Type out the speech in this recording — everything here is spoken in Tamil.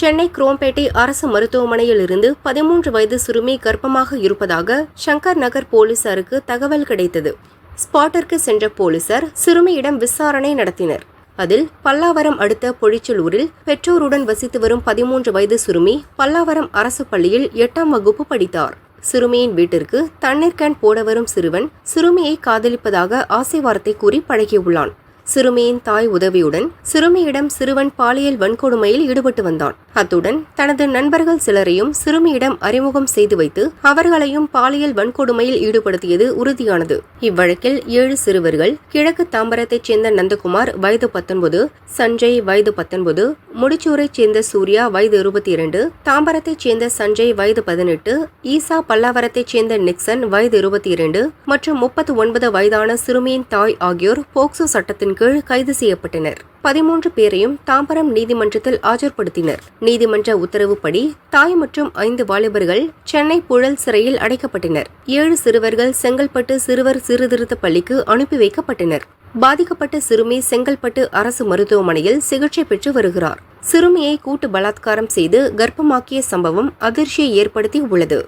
சென்னை குரோம்பேட்டை அரசு மருத்துவமனையில் இருந்து பதிமூன்று வயது சிறுமி கர்ப்பமாக இருப்பதாக சங்கர் நகர் போலீசாருக்கு தகவல் கிடைத்தது. ஸ்பாட்டிற்கு சென்ற போலீசார் சிறுமியிடம் விசாரணை நடத்தினர். அதில் பல்லாவரம் அடுத்த பொழிச்சலூரில் பெற்றோருடன் வசித்து வரும் பதிமூன்று வயது சிறுமி பல்லாவரம் அரசு பள்ளியில் எட்டாம் வகுப்பு படித்தார். சிறுமியின் வீட்டிற்கு தண்ணீர் கேன் போட வரும் சிறுவன் சிறுமியை காதலிப்பதாக ஆசை வார்த்தை கூறி பழகியுள்ளான். சிறுமியின் தாய் உதவியுடன் சிறுமியிடம் சிறுவன் பாலியல் வன்கொடுமையில் ஈடுபட்டு வந்தான். அத்துடன் தனது நண்பர்கள் சிலரையும் சிறுமியிடம் அறிமுகம் செய்து வைத்து அவர்களையும் பாலியல் வன்கொடுமையில் ஈடுபடுத்தியது உறுதியானது. இவ்வழக்கில் ஏழு சிறுவர்கள் கிழக்கு தாம்பரத்தைச் சேர்ந்த நந்தகுமார் வயது பத்தொன்பது சஞ்சய் வயது பத்தொன்பது முடிச்சூரைச் சேர்ந்த சூர்யா வயது இருபத்தி இரண்டு தாம்பரத்தைச் சேர்ந்த சஞ்சய் வயது பதினெட்டு ஈசா பல்லாவரத்தைச் சேர்ந்த நிக்சன் வயது இருபத்தி இரண்டு மற்றும் முப்பத்து ஒன்பது வயதான சிறுமியின் தாய் ஆகியோர் போக்சோ சட்டத்தின் கீழ் கைது செய்யப்பட்டனர். பதிமூன்று பேரையும் தாம்பரம் நீதிமன்றத்தில் ஆஜர்படுத்தினர். நீதிமன்ற உத்தரவுப்படி தாய் மற்றும் ஐந்து வாலிபர்கள் சென்னை புழல் சிறையில் அடைக்கப்பட்டனர். ஏழு சிறுவர்கள் செங்கல்பட்டு சிறுவர் சீர்திருத்த பள்ளிக்கு அனுப்பி வைக்கப்பட்டனர். பாதிக்கப்பட்ட சிறுமி செங்கல்பட்டு அரசு மருத்துவமனையில் சிகிச்சை பெற்று வருகிறார். சிறுமியை கூட்டு பலாத்காரம் செய்து கர்ப்பமாக்கிய சம்பவம் அதிர்ச்சியை ஏற்படுத்தி உள்ளது